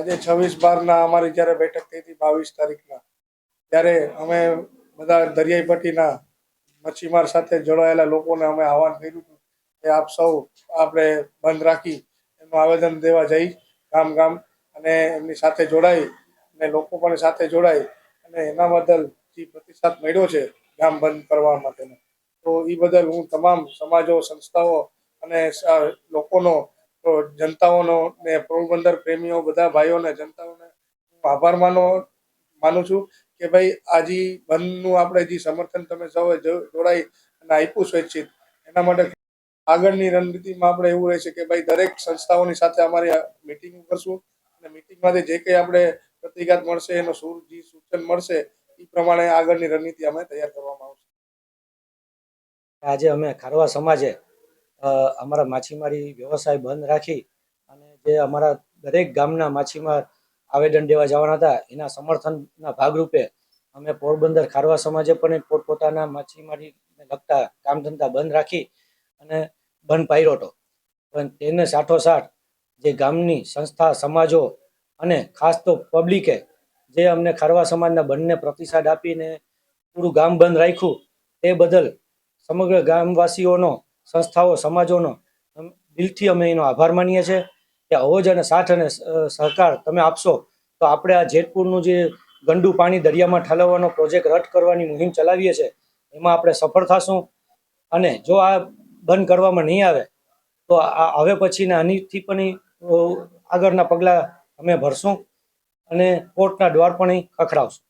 આજે છવ્વીસ બારના અમારી જ્યારે બેઠક થઈ હતી બાવીસ તારીખના, ત્યારે અમે બધા દરિયાઈ પટ્ટીના મચ્છીમાર સાથે જોડાયેલા લોકોને અમે આહવાન કર્યું હતું કે આપ સૌ આપણે બંધ રાખી એનું આવેદન દેવા જઈ ગામ ગામ અને એમની સાથે જોડાઈ અને લોકો પણ સાથે જોડાઈ અને એના બદલ જે પ્રતિસાદ મળ્યો છે ગામ બંધ કરવા માટેનો. તો એ બદલ હું તમામ સમાજો, સંસ્થાઓ અને લોકોનો જનતાઓનો ને પોરબંદર પ્રેમીઓ બધા ભાઈઓને જનતાઓને આભાર માનો, માનું છું કે ભાઈ આજી બંધનું આપણે જે સમર્થન તમે સૌએ જોડાઈ અને આપ્યું સ્વૈચ્છિક, એના માટે આગળની રણનીતિમાં આપણે એવું રહેશે કે ભાઈ દરેક સંસ્થાઓની સાથે અમારી મિટિંગ કરશું અને મિટિંગમાંથી જે કંઈ આપણે પ્રતિઘાત મળશે, એનો સૂર, જે સૂચન મળશે, એ પ્રમાણે આગળની રણનીતિ અમે તૈયાર કરવામાં આવશે. આજે અમે ખારવા સમાજે અમારા માછીમારી વ્યવસાય બંધ રાખી અને જે અમારા દરેક ગામના માછીમાર આવેદન દેવા જવાના હતા, એના સમર્થનના ભાગરૂપે અમે પોરબંદર ખારવા સમાજે પણ પોતપોતાના માછીમારીને લગતા કામ ધંધા બંધ રાખી અને બંધ પાડ્યો હતો. પણ તેને સાઠોસાઠ જે ગામની સંસ્થા, સમાજો અને ખાસ તો પબ્લિકે જે અમને ખારવા સમાજના બંને પ્રતિસાદ આપીને પૂરું ગામ બંધ રાખ્યું, તે બદલ સમગ્ર ગામવાસીઓનો સંસ્થાઓ, સમાજોનો દિલથી અમે એનો આભાર માનીએ છીએ કે અવોજ અને સાથ અને સહકાર તમે આપશો તો આપણે આ જેતપુરનું જે ગંડુ પાણી દરિયામાં ઠાલવવાનો પ્રોજેક્ટ રદ કરવાની મુહિમ ચલાવીએ છીએ, એમાં આપણે સફળ થશું. અને જો આ બંધ કરવામાં નહીં આવે, તો હવે પછીના આનીથી પણ આગળના પગલાં અમે ભરશું અને કોર્ટના દ્વાર પણ ખખડાવશું.